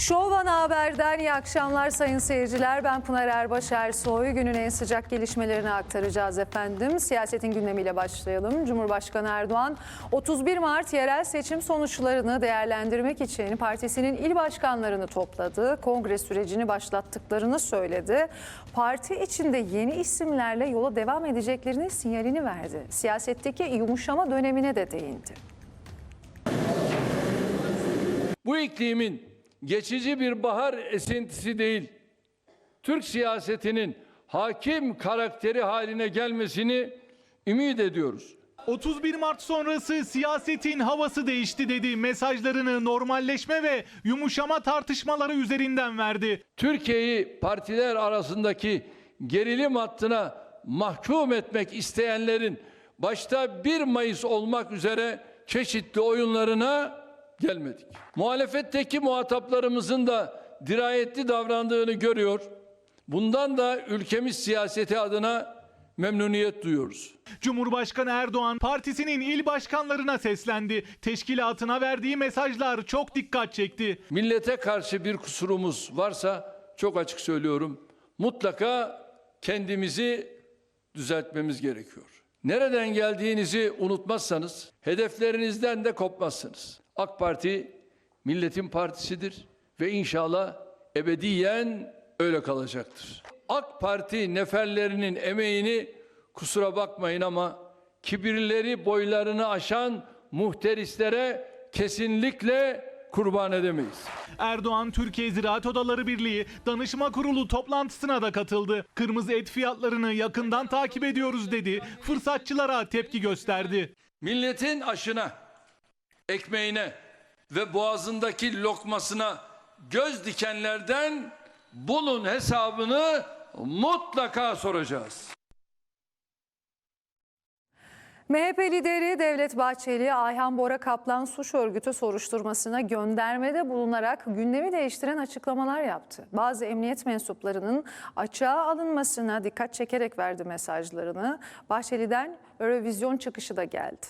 Şov Ana Haber'den iyi akşamlar sayın seyirciler. Ben Pınar Erbaş Ersoy. Günün en sıcak gelişmelerini aktaracağız efendim. Siyasetin gündemiyle başlayalım. Cumhurbaşkanı Erdoğan 31 Mart yerel seçim sonuçlarını değerlendirmek için partisinin il başkanlarını topladı. Kongre sürecini başlattıklarını söyledi. Parti içinde yeni isimlerle yola devam edeceklerinin sinyalini verdi. Siyasetteki yumuşama dönemine de değindi. Bu iklimin geçici bir bahar esintisi değil, Türk siyasetinin hakim karakteri haline gelmesini ümit ediyoruz. 31 Mart sonrası siyasetin havası değişti dedi. Mesajlarını normalleşme ve yumuşama tartışmaları üzerinden verdi. Türkiye'yi partiler arasındaki gerilim hattına mahkum etmek isteyenlerin başta 1 Mayıs olmak üzere çeşitli oyunlarına gelmedik. Muhalefetteki muhataplarımızın da dirayetli davrandığını görüyor. Bundan da ülkemiz siyaseti adına memnuniyet duyuyoruz. Cumhurbaşkanı Erdoğan partisinin il başkanlarına seslendi. Teşkilatına verdiği mesajlar çok dikkat çekti. Millete karşı bir kusurumuz varsa çok açık söylüyorum. Mutlaka kendimizi düzeltmemiz gerekiyor. Nereden geldiğinizi unutmazsanız hedeflerinizden de kopmazsınız. AK Parti milletin partisidir ve inşallah ebediyen öyle kalacaktır. AK Parti neferlerinin emeğini kusura bakmayın ama kibirleri boylarını aşan muhterislere kesinlikle kurban edemeyiz. Erdoğan Türkiye Ziraat Odaları Birliği Danışma Kurulu toplantısına da katıldı. Kırmızı et fiyatlarını yakından takip ediyoruz dedi. Fırsatçılara tepki gösterdi. Milletin aşına, ekmeğine ve boğazındaki lokmasına göz dikenlerden bunun hesabını mutlaka soracağız. MHP lideri Devlet Bahçeli, Ayhan Bora Kaplan suç örgütü soruşturmasına göndermede bulunarak gündemi değiştiren açıklamalar yaptı. Bazı emniyet mensuplarının açığa alınmasına dikkat çekerek verdi mesajlarını. Bahçeli'den Eurovision çıkışı da geldi.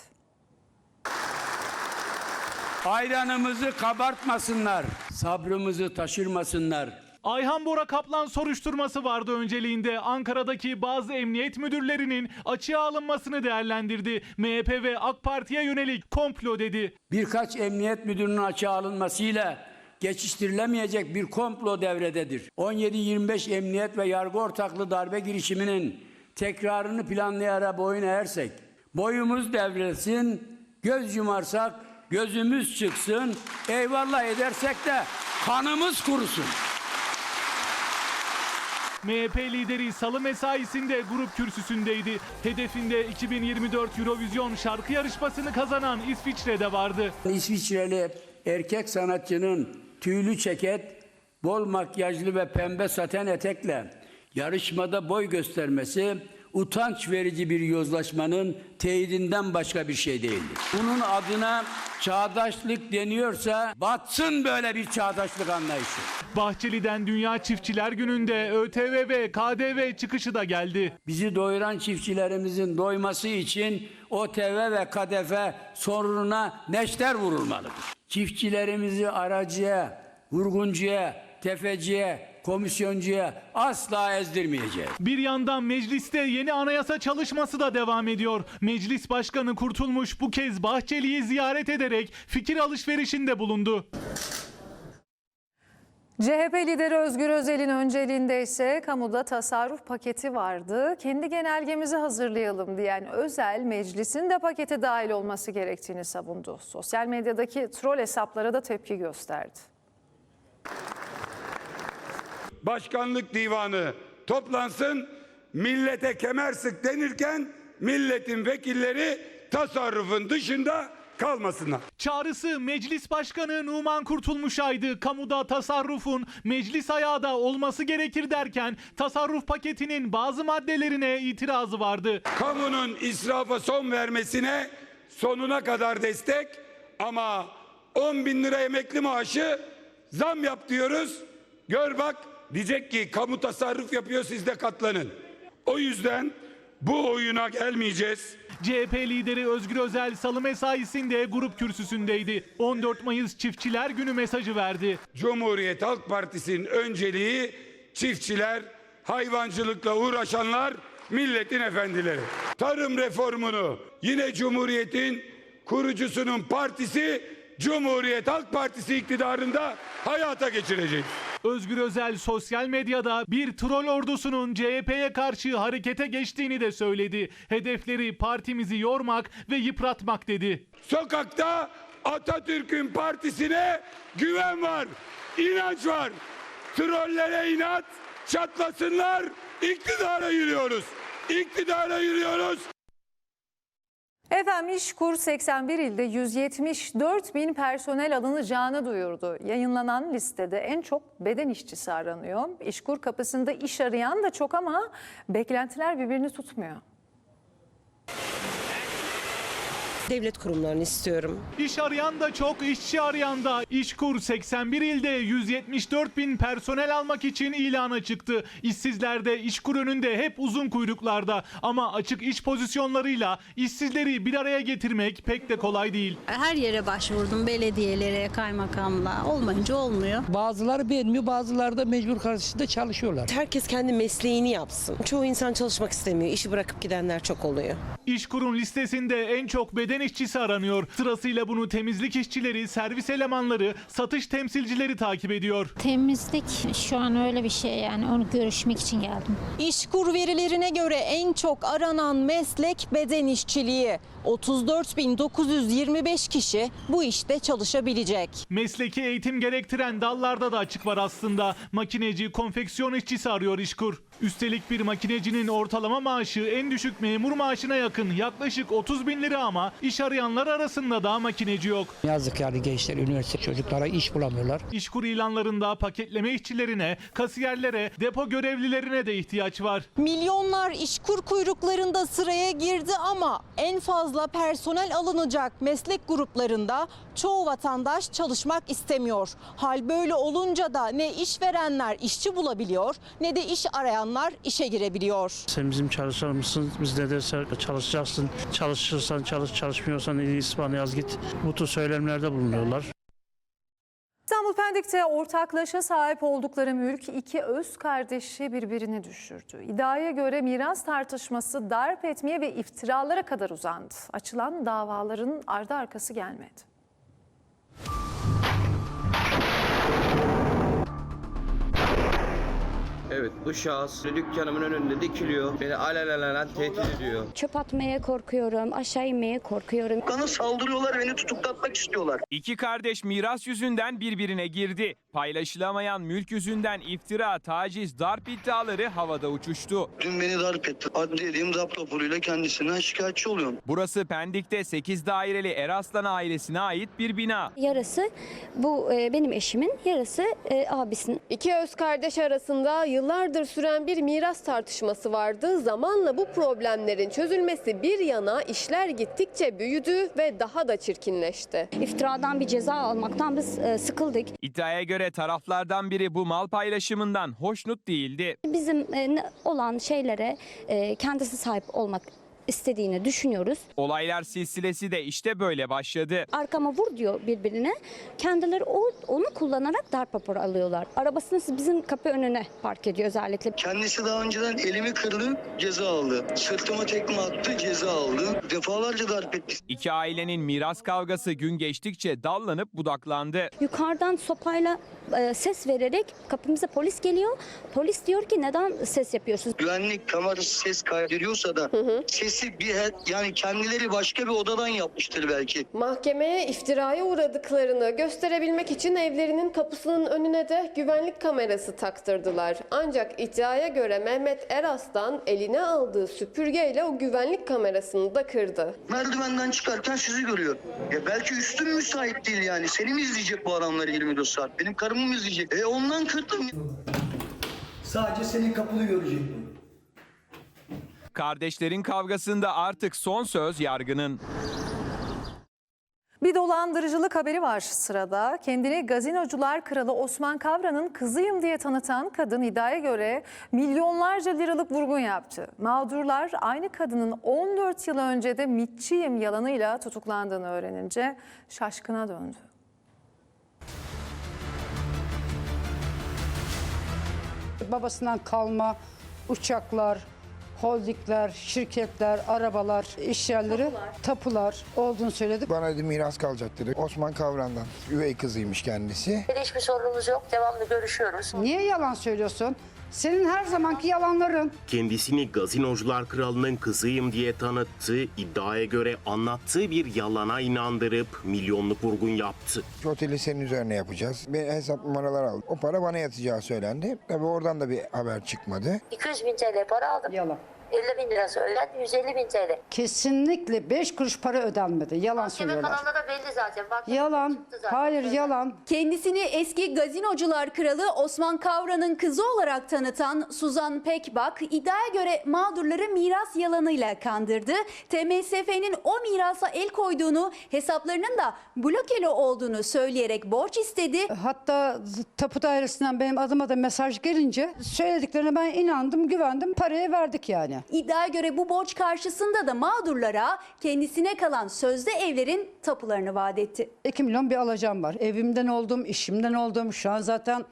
Ayranımızı kabartmasınlar, sabrımızı taşırmasınlar. Ayhan Bora Kaplan soruşturması vardı önceliğinde. Ankara'daki bazı emniyet müdürlerinin açığa alınmasını değerlendirdi. MHP ve AK Parti'ye yönelik komplo dedi. Birkaç emniyet müdürünün açığa alınmasıyla geçiştirilemeyecek bir komplo devrededir. 17-25 emniyet ve yargı ortaklı darbe girişiminin tekrarını planlayarak boyun eğersek, boyumuz devrilsin, göz yumarsak gözümüz çıksın, eyvallah edersek de kanımız kurusun. MHP lideri salı mesaisinde grup kürsüsündeydi. Hedefinde 2024 Eurovision şarkı yarışmasını kazanan İsviçre'de vardı. İsviçreli erkek sanatçının tüylü ceket, bol makyajlı ve pembe saten etekle yarışmada boy göstermesi utanç verici bir yozlaşmanın teyidinden başka bir şey değildir. Bunun adına çağdaşlık deniyorsa batsın böyle bir çağdaşlık anlayışı. Bahçeli'den Dünya Çiftçiler Günü'nde ÖTV ve KDV çıkışı da geldi. Bizi doyuran çiftçilerimizin doyması için OTV ve KDF sorununa neşter vurulmalıdır. Çiftçilerimizi aracıya, vurguncuya, tefeciye, komisyoncuya asla ezdirmeyeceğiz. Bir yandan mecliste yeni anayasa çalışması da devam ediyor. Meclis Başkanı Kurtulmuş bu kez Bahçeli'yi ziyaret ederek fikir alışverişinde bulundu. CHP lideri Özgür Özel'in önceliğinde ise kamuda tasarruf paketi vardı. Kendi genelgemizi hazırlayalım diyen Özel, meclisin de pakete dahil olması gerektiğini savundu. Sosyal medyadaki troll hesaplara da tepki gösterdi. Başkanlık divanı toplansın, millete kemer sık denirken milletin vekilleri tasarrufun dışında kalmasınlar. Çağrısı Meclis Başkanı Numan Kurtulmuş'aydı. Kamuda tasarrufun meclis ayağı da olması gerekir derken tasarruf paketinin bazı maddelerine itirazı vardı. Kamunun israfa son vermesine sonuna kadar destek ama 10 bin lira emekli maaşı zam yap diyoruz. Gör bak diyecek ki kamu tasarruf yapıyor siz de katlanın. O yüzden Bu oyuna gelmeyeceğiz. CHP lideri Özgür Özel salı mesaisinde grup kürsüsündeydi. 14 Mayıs Çiftçiler Günü mesajı verdi. Cumhuriyet Halk Partisi'nin önceliği çiftçiler, hayvancılıkla uğraşanlar, milletin efendileri. Tarım reformunu yine Cumhuriyet'in kurucusunun partisi Cumhuriyet Halk Partisi iktidarında hayata geçirecek. Özgür Özel sosyal medyada bir troll ordusunun CHP'ye karşı harekete geçtiğini de söyledi. Hedefleri partimizi yormak ve yıpratmak dedi. Sokakta Atatürk'ün partisine güven var, inanç var. Trollere inat, çatlasınlar, iktidara yürüyoruz. İktidara yürüyoruz. Efendim İşkur 81 ilde 174 bin personel alınacağını duyurdu. Yayınlanan listede en çok beden işçisi aranıyor. İşkur kapısında iş arayan da çok ama beklentiler birbirini tutmuyor. Devlet kurumlarını istiyorum. İş arayan da çok, işçi arayan da. İşkur 81 ilde 174 bin personel almak için ilana çıktı. İşsizler de İşkur önünde hep uzun kuyruklarda. Ama açık iş pozisyonlarıyla işsizleri bir araya getirmek pek de kolay değil. Her yere başvurdum, belediyelere, kaymakamla. Olmayınca olmuyor. Bazıları beğenmiyor, bazıları da mecbur karşısında çalışıyorlar. Herkes kendi mesleğini yapsın. Çoğu insan çalışmak istemiyor. İşi bırakıp gidenler çok oluyor. İşkur'un listesinde en çok beden işçisi aranıyor. Sırasıyla bunu temizlik işçileri, servis elemanları, satış temsilcileri takip ediyor. Temizlik şu an öyle bir şey yani onu görüşmek için geldim. İşkur verilerine göre en çok aranan meslek beden işçiliği. 34.925 kişi bu işte çalışabilecek. Mesleki eğitim gerektiren dallarda da açık var aslında. Makineci, konfeksiyon işçisi arıyor İşkur. Üstelik bir makinecinin ortalama maaşı en düşük memur maaşına yakın yaklaşık 30 bin lira ama iş arayanlar arasında da makineci yok. Yazık yani gençler, üniversite çocuklara iş bulamıyorlar. İşkur ilanlarında paketleme işçilerine, kasiyerlere, depo görevlilerine de ihtiyaç var. Milyonlar işkur kuyruklarında sıraya girdi ama en fazla personel alınacak meslek gruplarında çoğu vatandaş çalışmak istemiyor. Hal böyle olunca da ne işverenler işçi bulabiliyor ne de iş arayanlar işe girebiliyor. Sen bizim çalışan mısın? Biz ne derse çalışacaksın. Çalışırsan çalış, çalışmıyorsan bana yaz git. Bu tür söylemlerde bulunuyorlar. İstanbul Pendik'te ortaklaşa sahip oldukları mülk iki öz kardeşi birbirini düşürdü. İddiaya göre miras tartışması darp etmeye ve iftiralara kadar uzandı. Açılan davaların ardı arkası gelmedi. Evet bu şahıs dükkanımın önünde dikiliyor. Beni alelelenen tehdit ediyor. Çöp atmaya korkuyorum, aşağı inmeye korkuyorum. Bana saldırıyorlar beni tutuklatmak istiyorlar. İki kardeş miras yüzünden birbirine girdi. Paylaşılamayan mülk yüzünden iftira, taciz, darp iddiaları havada uçuştu. Dün beni darp etti. Adliyedeyim darp raporuyla kendisinden şikayetçi oluyorum. Burası Pendik'te 8 daireli Eraslan ailesine ait bir bina. Yarısı bu e, benim eşimin, yarısı e, abisinin. İki öz kardeş arasında yıllardır süren bir miras tartışması vardı. Zamanla bu problemlerin çözülmesi bir yana işler gittikçe büyüdü ve daha da çirkinleşti. İftiradan bir ceza almaktan biz e, sıkıldık. İddiaya göre taraflardan biri bu mal paylaşımından hoşnut değildi. Bizim e, olan şeylere e, kendisi sahip olmak istediğini düşünüyoruz. Olaylar silsilesi de işte böyle başladı. Arkama vur diyor birbirine. Kendileri o, onu kullanarak darp raporu alıyorlar. Arabasını bizim kapı önüne park ediyor özellikle. Kendisi daha önceden elimi kırdı ceza aldı. Sırtıma tekme attı ceza aldı. Defalarca darp etti. İki ailenin miras kavgası gün geçtikçe dallanıp budaklandı. Yukarıdan sopayla e, ses vererek kapımıza polis geliyor. Polis diyor ki neden ses yapıyorsunuz? Güvenlik kamerası ses kaydediyorsa da sesi bir yani kendileri başka bir odadan yapmıştır belki. Mahkemeye iftiraya uğradıklarını gösterebilmek için evlerinin kapısının önüne de güvenlik kamerası taktırdılar. Ancak iddiaya göre Mehmet Eras'tan eline aldığı süpürgeyle o güvenlik kamerasını da kırdı. Merdivenden çıkarken sizi görüyor. Ya belki üstüm müsait değil yani. Seni mi izleyecek bu adamlar 24 saat? Benim karımı mı izleyecek? E ondan kırdım. Sadece senin kapını görecek. Kardeşlerin kavgasında artık son söz yargının. Bir dolandırıcılık haberi var sırada. Kendini gazinocular kralı Osman Kavran'ın kızıyım diye tanıtan kadın iddiaya göre milyonlarca liralık vurgun yaptı. Mağdurlar aynı kadının 14 yıl önce de mitçiyim yalanıyla tutuklandığını öğrenince şaşkına döndü. Babasından kalma uçaklar, holdingler, şirketler, arabalar, iş yerleri, tapular olduğunu söyledi. Bana dedi miras kalacak dedi. Osman Kavran'dan. Üvey kızıymış kendisi. Hiçbir sorunumuz yok. Devamlı görüşüyoruz. Niye yalan söylüyorsun? Senin her zamanki yalanların. Kendisini gazinocular kralının kızıyım diye tanıttı, iddiaya göre anlattığı bir yalana inandırıp milyonluk vurgun yaptı. Oteli senin üzerine yapacağız. Bir hesap numaralar aldım. O para bana yatacağı söylendi. Tabii oradan da bir haber çıkmadı. 200 bin TL para aldım. Yalan. 50 bin lirası ödendi. 150 bin TL. Kesinlikle 5 kuruş para ödenmedi. Yalan söylüyorlar. kanalda da belli zaten. Bak, Yalan. Hayır yalan. Kendisini eski gazinocular kralı Osman Kavran'ın kızı olarak tanıtan Suzan Pekbak iddiaya göre mağdurları miras yalanıyla kandırdı. TMSF'nin o mirasa el koyduğunu, hesaplarının da blokeli olduğunu söyleyerek borç istedi. Hatta tapu dairesinden benim adıma da mesaj gelince söylediklerine ben inandım, güvendim. Parayı verdik yani. İddiaya göre bu borç karşısında da mağdurlara kendisine kalan sözde evlerin tapularını vaat etti. 2 milyon bir alacağım var. Evimden oldum, işimden oldum. Şu an zaten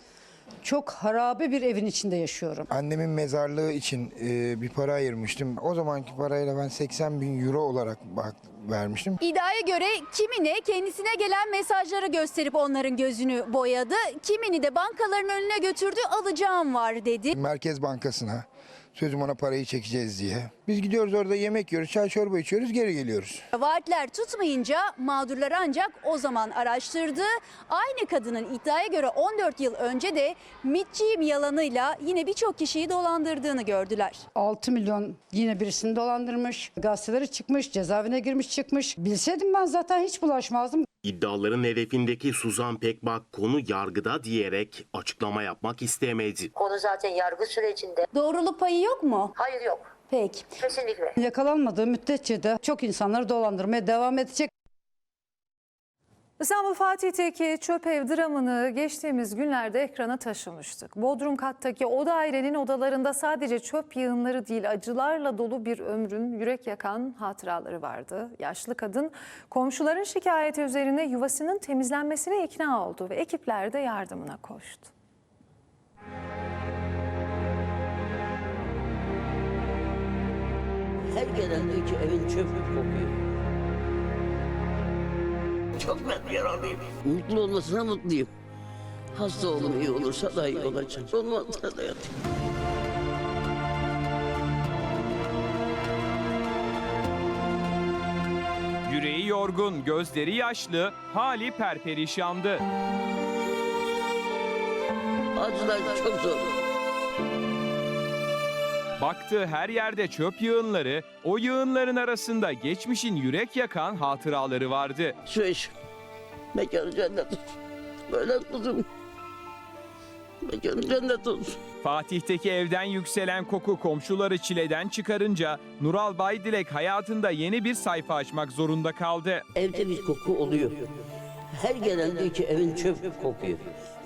çok harabe bir evin içinde yaşıyorum. Annemin mezarlığı için e, bir para ayırmıştım. O zamanki parayla ben 80 bin euro olarak bak, vermiştim. İddiaya göre kimine kendisine gelen mesajları gösterip onların gözünü boyadı. Kimini de bankaların önüne götürdü alacağım var dedi. Merkez Bankası'na sözüm ona parayı çekeceğiz diye. Biz gidiyoruz orada yemek yiyoruz, çay çorba içiyoruz, geri geliyoruz. Vaatler tutmayınca mağdurlar ancak o zaman araştırdı. Aynı kadının iddiaya göre 14 yıl önce de mitçiyim yalanıyla yine birçok kişiyi dolandırdığını gördüler. 6 milyon yine birisini dolandırmış. Gazetelere çıkmış, cezaevine girmiş çıkmış. Bilseydim ben zaten hiç bulaşmazdım. İddiaların hedefindeki Suzan Pekbak konu yargıda diyerek açıklama yapmak istemedi. Konu zaten yargı sürecinde. Doğruluk payı yok mu? Hayır yok. Peki. Kesinlikle. Yakalanmadığı müddetçe de çok insanları dolandırmaya devam edecek. İstanbul Fatih'teki çöp ev dramını geçtiğimiz günlerde ekrana taşımıştık. Bodrum kattaki o dairenin odalarında sadece çöp yığınları değil acılarla dolu bir ömrün yürek yakan hatıraları vardı. Yaşlı kadın komşuların şikayeti üzerine yuvasının temizlenmesine ikna oldu ve ekipler de yardımına koştu. Her gelen diyor ki evin çöplük kokuyor. Çok ben yaralıyım. Mutlu olmasına mutluyum. Hasta oğlum iyi olursa da iyi olacak. Olmazsa da yatayım. Yüreği yorgun, gözleri yaşlı, hali perperişandı. Acılar çok zor. Baktığı her yerde çöp yığınları, o yığınların arasında geçmişin yürek yakan hatıraları vardı. Şu iş. Mekanı cennet olsun. Böyle kızım. Mekanı cennet olsun. Fatih'teki evden yükselen koku komşuları çileden çıkarınca Nural Baydilek hayatında yeni bir sayfa açmak zorunda kaldı. Evde bir koku oluyor. Her gelen diyor ki evin çöp kokuyor.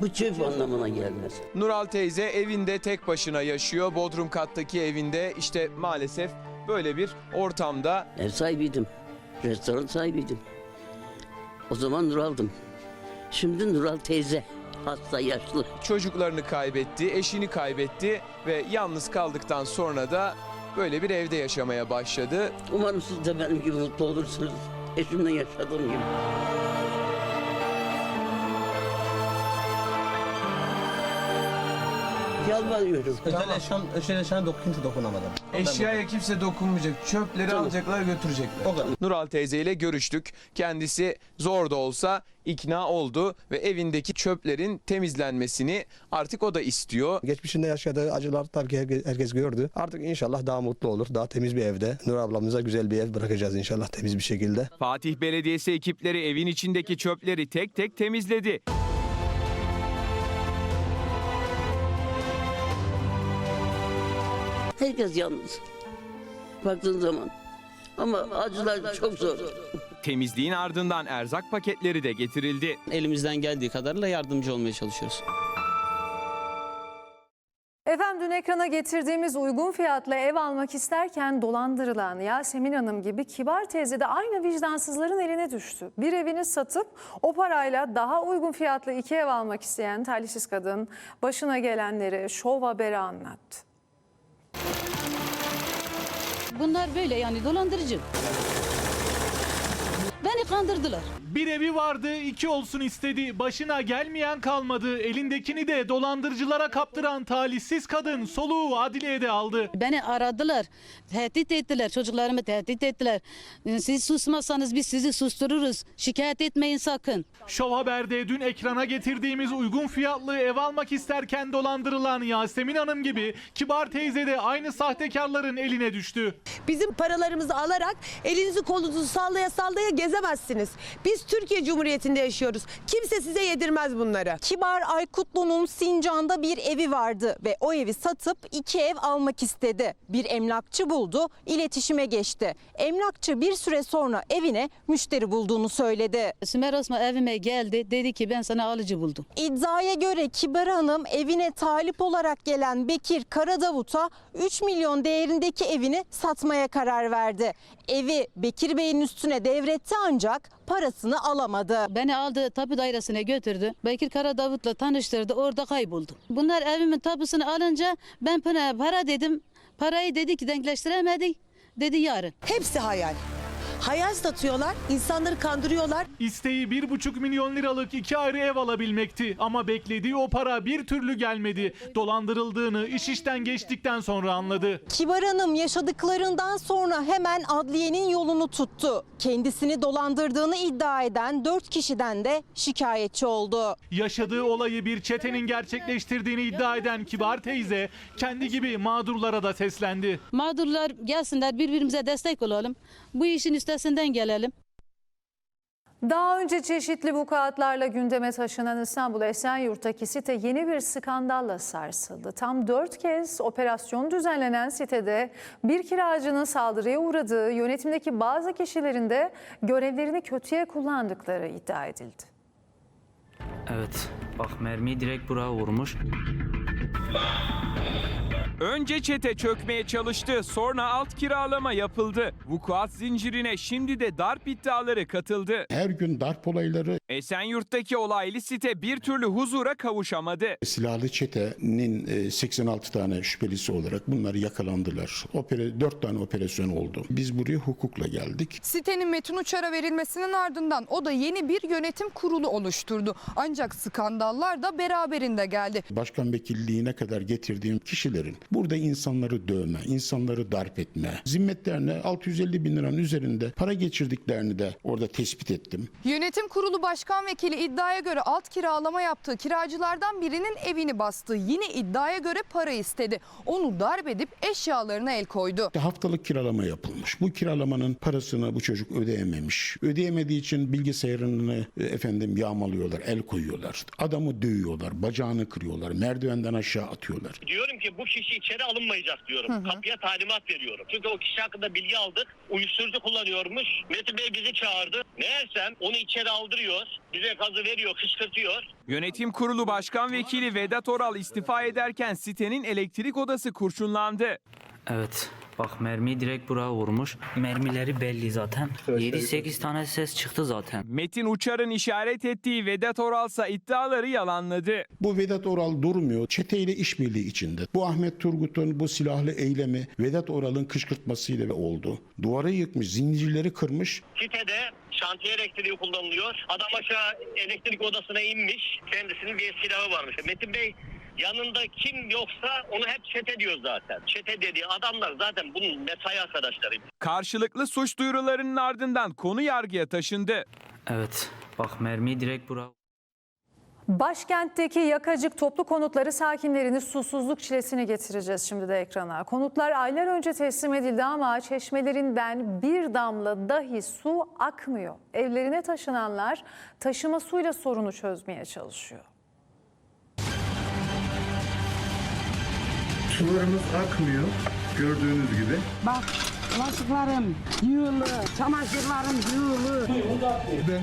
Bu çöp anlamına gelmez. Nural teyze evinde tek başına yaşıyor. Bodrum kattaki evinde işte maalesef böyle bir ortamda Ev sahibiydim. Restoran sahibiydim. O zaman Nural'dım. Şimdi Nural teyze. Hasta yaşlı. çocuklarını kaybetti, eşini kaybetti ve yalnız kaldıktan sonra da böyle bir evde yaşamaya başladı. Umarım siz de benim gibi mutlu olursunuz. Eşimle yaşadığım gibi. Yalvarıyorum. Özel eşyan, özel eşyan kimse dokunamadı. Eşyaya kimse dokunmayacak. Çöpleri alacaklar götürecekler. O kadar. Nural teyzeyle görüştük. Kendisi zor da olsa ikna oldu ve evindeki çöplerin temizlenmesini artık o da istiyor. Geçmişinde yaşadığı acılar tabii ki herkes, herkes gördü. Artık inşallah daha mutlu olur. Daha temiz bir evde. Nur ablamıza güzel bir ev bırakacağız inşallah temiz bir şekilde. Fatih Belediyesi ekipleri evin içindeki çöpleri tek tek temizledi. Herkes yalnız. Baktığın zaman. Ama acılar çok zor. Temizliğin ardından erzak paketleri de getirildi. Elimizden geldiği kadarıyla yardımcı olmaya çalışıyoruz. Efendim dün ekrana getirdiğimiz uygun fiyatla ev almak isterken dolandırılan Yasemin Hanım gibi kibar teyze de aynı vicdansızların eline düştü. Bir evini satıp o parayla daha uygun fiyatlı iki ev almak isteyen talihsiz kadın başına gelenleri şov haberi anlattı. Bunlar böyle yani dolandırıcı. Beni kandırdılar. Bir evi vardı, iki olsun istedi. Başına gelmeyen kalmadı. Elindekini de dolandırıcılara kaptıran talihsiz kadın soluğu adliyede de aldı. Beni aradılar, tehdit ettiler, çocuklarımı tehdit ettiler. Siz susmazsanız biz sizi sustururuz. Şikayet etmeyin sakın. Şov Haber'de dün ekrana getirdiğimiz uygun fiyatlı ev almak isterken dolandırılan Yasemin Hanım gibi kibar teyze de aynı sahtekarların eline düştü. Bizim paralarımızı alarak elinizi kolunuzu sallaya sallaya gezemezsiniz. Biz Türkiye Cumhuriyeti'nde yaşıyoruz. Kimse size yedirmez bunları. Kibar Aykutlu'nun Sincan'da bir evi vardı ve o evi satıp iki ev almak istedi. Bir emlakçı buldu, iletişime geçti. Emlakçı bir süre sonra evine müşteri bulduğunu söyledi. Sümer Osman evime geldi, dedi ki ben sana alıcı buldum. İddiaya göre Kibar Hanım evine talip olarak gelen Bekir Karadavut'a 3 milyon değerindeki evini satmaya karar verdi. Evi Bekir Bey'in üstüne devretti ancak parasını alamadı. Beni aldı tapu dairesine götürdü. Bekir Karadavut'la tanıştırdı, orada kayboldu. Bunlar evimin tapusunu alınca ben para, para dedim. Parayı dedi ki denkleştiremedik. Dedi yarın. Hepsi hayal. Hayal satıyorlar, insanları kandırıyorlar. İsteği 1,5 milyon liralık iki ayrı ev alabilmekti ama beklediği o para bir türlü gelmedi. Dolandırıldığını iş işten geçtikten sonra anladı. Kibar Hanım yaşadıklarından sonra hemen adliyenin yolunu tuttu. Kendisini dolandırdığını iddia eden 4 kişiden de şikayetçi oldu. Yaşadığı olayı bir çetenin gerçekleştirdiğini iddia eden kibar teyze kendi gibi mağdurlara da seslendi. Mağdurlar gelsinler birbirimize destek olalım. Bu işin üstesinden gelelim. Daha önce çeşitli vukuatlarla gündeme taşınan İstanbul Esenyurt'taki site yeni bir skandalla sarsıldı. Tam dört kez operasyon düzenlenen sitede bir kiracının saldırıya uğradığı, yönetimdeki bazı kişilerin de görevlerini kötüye kullandıkları iddia edildi. Evet. Bak mermiyi direkt buraya vurmuş. Önce çete çökmeye çalıştı, sonra alt kiralama yapıldı. Vukuat zincirine şimdi de darp iddiaları katıldı. Her gün darp olayları Esenyurt'taki olaylı site bir türlü huzura kavuşamadı. silahlı çetenin e, 86 tane şüphelisi olarak bunlar yakalandılar. Opera, 4 tane operasyon oldu. Biz buraya hukukla geldik. Sitenin Metin Uçar'a verilmesinin ardından o da yeni bir yönetim kurulu oluşturdu. Ancak skandallar da beraberinde geldi. Başkan vekilliğine kadar getirdiğim kişilerin burada insanları dövme, insanları darp etme, zimmetlerine 650 bin liranın üzerinde para geçirdiklerini de orada tespit ettim. Yönetim kurulu başkan vekili iddiaya göre alt kiralama yaptığı kiracılardan birinin evini bastı. Yine iddiaya göre para istedi. Onu darp edip eşyalarına el koydu. Haftalık kiralama yapılmış. Bu kiralamanın parasını bu çocuk ödeyememiş. Ödeyemediği için bilgisayarını e, efendim yağmalıyorlar, el koyuyorlar. Adamı dövüyorlar, bacağını kırıyorlar, merdivenden aşağı atıyorlar. Diyorum ki bu kişi içeri alınmayacak diyorum. Kapıya talimat veriyorum. Çünkü o kişi hakkında bilgi aldık. Uyuşturucu kullanıyormuş. Metin Bey bizi çağırdı. Meğersem onu içeri aldırıyor. Bize gazı veriyor, kışkırtıyor. Yönetim kurulu başkan vekili Vedat Oral istifa ederken sitenin elektrik odası kurşunlandı. Evet. Bak mermiyi direkt buraya vurmuş. Mermileri belli zaten. 7-8 tane ses çıktı zaten. Metin Uçar'ın işaret ettiği Vedat Oralsa iddiaları yalanladı. Bu Vedat Oral durmuyor. Çeteyle işbirliği içinde. Bu Ahmet Turgut'un bu silahlı eylemi Vedat Oral'ın kışkırtmasıyla oldu. Duvarı yıkmış, zincirleri kırmış. Sitede şantiye elektriği kullanılıyor. Adam aşağı elektrik odasına inmiş. Kendisinin bir silahı varmış. Metin Bey yanında kim yoksa onu hep çete diyor zaten. Çete dediği adamlar zaten bunun mesai arkadaşları. Karşılıklı suç duyurularının ardından konu yargıya taşındı. Evet. Bak mermiyi direkt buraya Başkentteki yakacık toplu konutları sakinlerini susuzluk çilesine getireceğiz şimdi de ekrana. Konutlar aylar önce teslim edildi ama çeşmelerinden bir damla dahi su akmıyor. Evlerine taşınanlar taşıma suyla sorunu çözmeye çalışıyor. Sularımız akmıyor gördüğünüz gibi. Bak bulaşıklarım yığılı, çamaşırlarım yığılı. Ben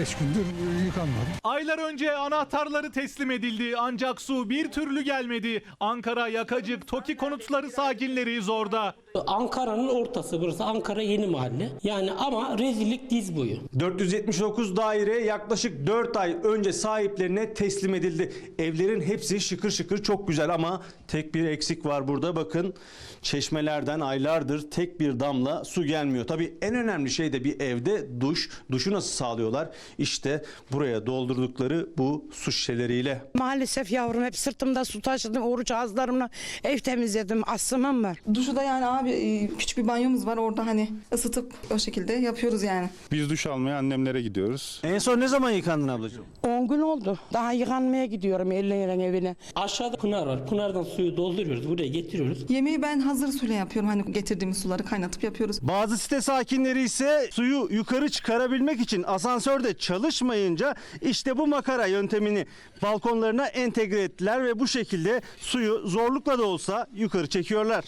4-5 gündür yıkanmadım. Aylar önce anahtarları teslim edildi ancak su bir türlü gelmedi. Ankara Yakacık Toki konutları sakinleri zorda. Ankara'nın ortası burası. Ankara yeni mahalle. Yani ama rezillik diz boyu. 479 daire yaklaşık 4 ay önce sahiplerine teslim edildi. Evlerin hepsi şıkır şıkır çok güzel ama tek bir eksik var burada bakın. Çeşmelerden aylardır tek bir damla su gelmiyor. Tabii en önemli şey de bir evde duş. Duşu nasıl sağlıyorlar? İşte buraya doldurdukları bu su şişeleriyle. Maalesef yavrum hep sırtımda su taşıdım. Oruç ağızlarımla ev temizledim. Astımım var. Duşu da yani abi e, küçük bir banyomuz var orada hani ısıtıp o şekilde yapıyoruz yani. Biz duş almaya annemlere gidiyoruz. En son ne zaman yıkandın ablacığım? 10 gün oldu. Daha yıkanmaya gidiyorum Elleyen evine. Aşağıda pınar var. Pınardan suyu dolduruyoruz. Buraya getiriyoruz. Yemeği ben hazır suyla yapıyorum. Hani getirdiğimiz suları kaynatıp yapıyoruz. Bazı site sakinleri ise suyu yukarı çıkarabilmek için asansörde çalışmayınca işte bu makara yöntemini balkonlarına entegre ettiler ve bu şekilde suyu zorlukla da olsa yukarı çekiyorlar.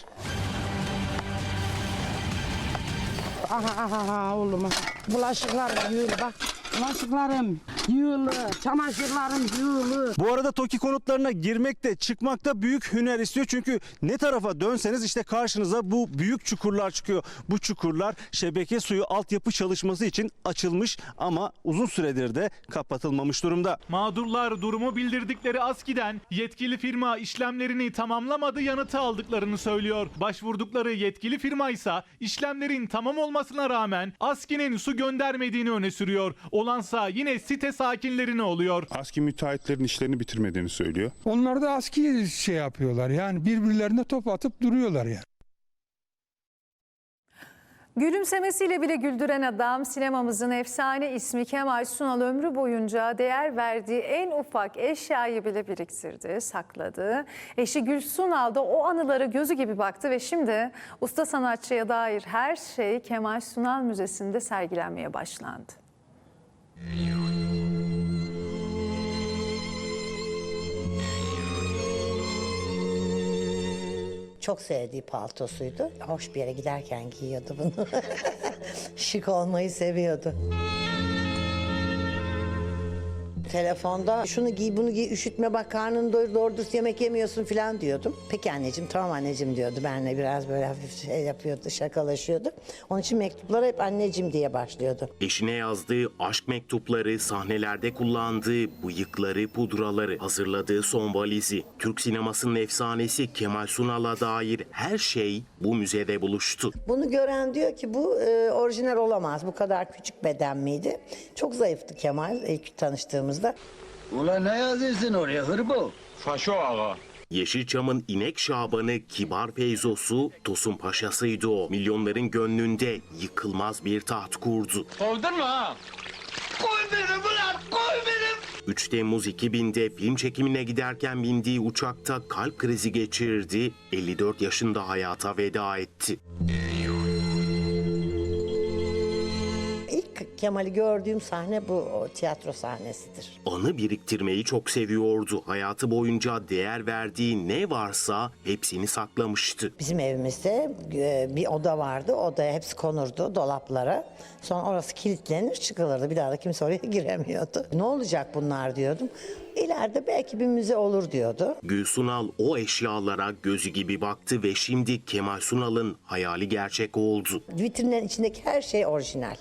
Aha aha aha oğlum. Bulaşıklarım yığılı bak. Bulaşıklarım yığılı. Çamaşırlarım yığılı. Bu arada TOKİ konutlarına girmekte çıkmakta büyük hüner istiyor. Çünkü ne tarafa dönseniz işte karşınıza bu büyük çukurlar çıkıyor. Bu çukurlar şebeke suyu altyapı çalışması için açılmış ama uzun süredir de kapatılmamış durumda. Mağdurlar durumu bildirdikleri ASKİ'den yetkili firma işlemlerini tamamlamadı yanıtı aldıklarını söylüyor. Başvurdukları yetkili firma ise işlemlerin tamam olmasına rağmen ASKİ'nin su göndermediğini öne sürüyor. Olansa yine site sakinlerine oluyor. ASKİ müteahhitlerin işlerini bitirmediğini söylüyor. Onlar da aski şey yapıyorlar yani birbirlerine top atıp duruyorlar yani. Gülümsemesiyle bile güldüren adam sinemamızın efsane ismi Kemal Sunal ömrü boyunca değer verdiği en ufak eşyayı bile biriktirdi, sakladı. Eşi Gül Sunal da o anılara gözü gibi baktı ve şimdi usta sanatçıya dair her şey Kemal Sunal Müzesi'nde sergilenmeye başlandı. Çok sevdiği paltosuydu. Hoş bir yere giderken giyiyordu bunu. Şık olmayı seviyordu. Telefonda şunu giy bunu giy üşütme bak karnın doyur doğru dürüst yemek yemiyorsun falan diyordum. Peki anneciğim tamam anneciğim diyordu. Benle biraz böyle hafif şey yapıyordu şakalaşıyordu. Onun için mektuplara hep anneciğim diye başlıyordu. Eşine yazdığı aşk mektupları, sahnelerde kullandığı bıyıkları, pudraları, hazırladığı son valizi, Türk sinemasının efsanesi Kemal Sunal'a dair her şey bu müzede buluştu. Bunu gören diyor ki bu e, orijinal olamaz. Bu kadar küçük beden miydi? Çok zayıftı Kemal ilk tanıştığımızda. Ulan ne yazıyorsun oraya hırbo? Faşo ağa. Yeşilçam'ın inek şabanı, kibar feyzosu, Tosun Paşa'sıydı o. Milyonların gönlünde yıkılmaz bir taht kurdu. Kovdun mu ha? Koy beni ulan koy beni. 3 Temmuz 2000'de film çekimine giderken bindiği uçakta kalp krizi geçirdi. 54 yaşında hayata veda etti. Kemal'i gördüğüm sahne bu o tiyatro sahnesidir. Anı biriktirmeyi çok seviyordu. Hayatı boyunca değer verdiği ne varsa hepsini saklamıştı. Bizim evimizde e, bir oda vardı. Odaya hepsi konurdu dolaplara. Sonra orası kilitlenir çıkılırdı. Bir daha da kimse oraya giremiyordu. Ne olacak bunlar diyordum. İleride belki bir müze olur diyordu. Gül Sunal o eşyalara gözü gibi baktı ve şimdi Kemal Sunal'ın hayali gerçek oldu. Vitrinlerin içindeki her şey orijinal.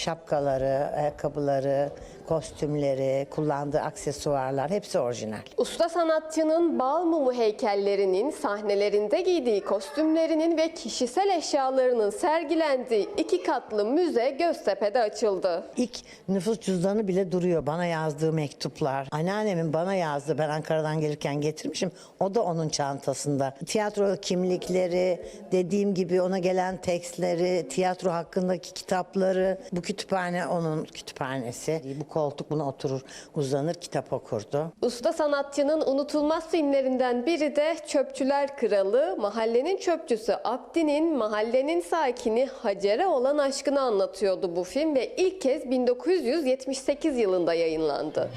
Şapkaları, ayakkabıları, kostümleri, kullandığı aksesuarlar hepsi orijinal. Usta sanatçının bal mumu heykellerinin, sahnelerinde giydiği kostümlerinin ve kişisel eşyalarının sergilendiği iki katlı müze Göztepe'de açıldı. İlk nüfus cüzdanı bile duruyor. Bana yazdığı mektuplar. Anneannemin bana yazdığı, ben Ankara'dan gelirken getirmişim. O da onun çantasında. Tiyatro kimlikleri, dediğim gibi ona gelen tekstleri, tiyatro hakkındaki kitapları. Bu kütüphane onun kütüphanesi. Bu koltuk buna oturur, uzanır, kitap okurdu. Usta sanatçının unutulmaz filmlerinden biri de Çöpçüler Kralı, mahallenin çöpçüsü Abdi'nin mahallenin sakini Hacer'e olan aşkını anlatıyordu bu film ve ilk kez 1978 yılında yayınlandı.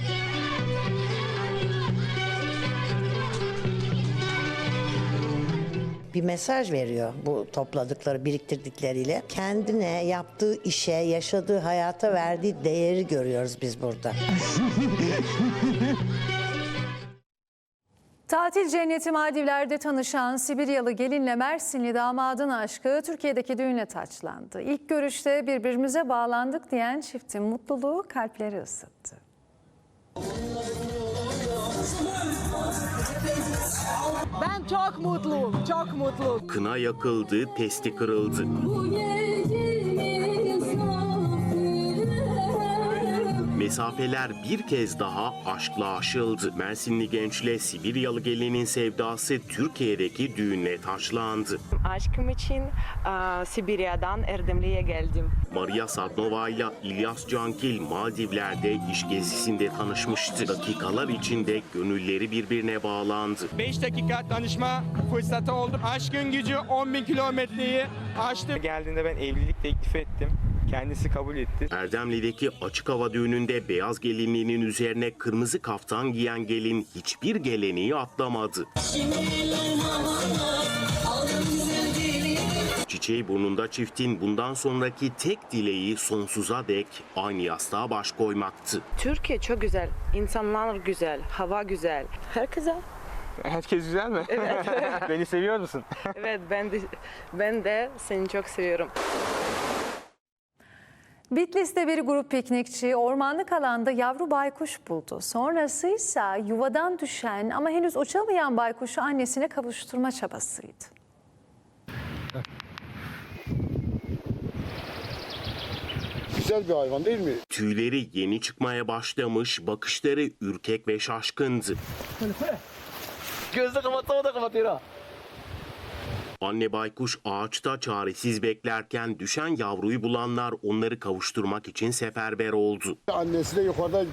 Bir mesaj veriyor bu topladıkları, biriktirdikleriyle. Kendine, yaptığı işe, yaşadığı hayata verdiği değeri görüyoruz biz burada. Tatil cenneti Maldivler'de tanışan Sibiryalı gelinle Mersinli damadın aşkı Türkiye'deki düğünle taçlandı. İlk görüşte birbirimize bağlandık diyen çiftin mutluluğu kalpleri ısıttı. Ben çok mutluyum, çok mutluyum. Kına yakıldı, testi kırıldı. Mesafeler bir kez daha aşkla aşıldı. Mersinli gençle Sibiryalı gelinin sevdası Türkiye'deki düğünle taşlandı. Aşkım için eee, Sibirya'dan Erdemli'ye geldim. Maria Sadnova ile İlyas Cankil Maldivler'de iş gezisinde tanışmıştı. Dakikalar içinde gönülleri birbirine bağlandı. 5 dakika tanışma fırsatı oldu. Aşkın gücü 10 bin kilometreyi aştı. Geldiğinde ben evlilik teklif ettim. Kendisi kabul etti. Erdemli'deki açık hava düğününde beyaz gelinliğinin üzerine kırmızı kaftan giyen gelin hiçbir geleneği atlamadı. Çiçeği burnunda çiftin bundan sonraki tek dileği sonsuza dek aynı yastığa baş koymaktı. Türkiye çok güzel, insanlar güzel, hava güzel. Herkese. Herkes güzel mi? Evet. Beni seviyor musun? Evet ben de ben de seni çok seviyorum. Bitlis'te bir grup piknikçi ormanlık alanda yavru baykuş buldu. Sonrası ise yuvadan düşen ama henüz uçamayan baykuşu annesine kavuşturma çabasıydı. Güzel bir hayvan değil mi? Tüyleri yeni çıkmaya başlamış, bakışları ürkek ve şaşkındı. Gözde kapatsa o da kapatıyor ha. Anne baykuş ağaçta çaresiz beklerken düşen yavruyu bulanlar onları kavuşturmak için seferber oldu. Annesi de yukarıda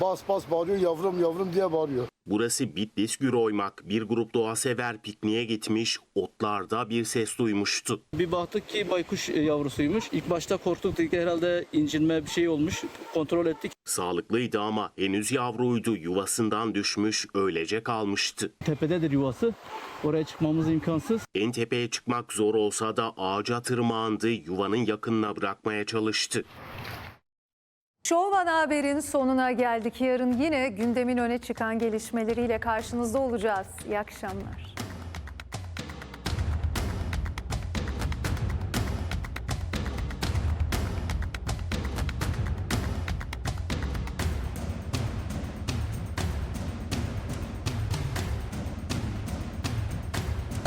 bas bas bağırıyor yavrum yavrum diye bağırıyor. Burası Bitlis Güroymak. Bir grup doğa sever pikniğe gitmiş, otlarda bir ses duymuştu. Bir baktık ki baykuş e, yavrusuymuş. İlk başta korktuk dedik herhalde incinme bir şey olmuş. Kontrol ettik. Sağlıklıydı ama henüz yavruydu. Yuvasından düşmüş, öylece kalmıştı. Tepededir yuvası. Oraya çıkmamız imkansız. En tepeye çıkmak zor olsa da ağaca tırmandı, yuvanın yakınına bırakmaya çalıştı. Şovman Haber'in sonuna geldik. Yarın yine gündemin öne çıkan gelişmeleriyle karşınızda olacağız. İyi akşamlar.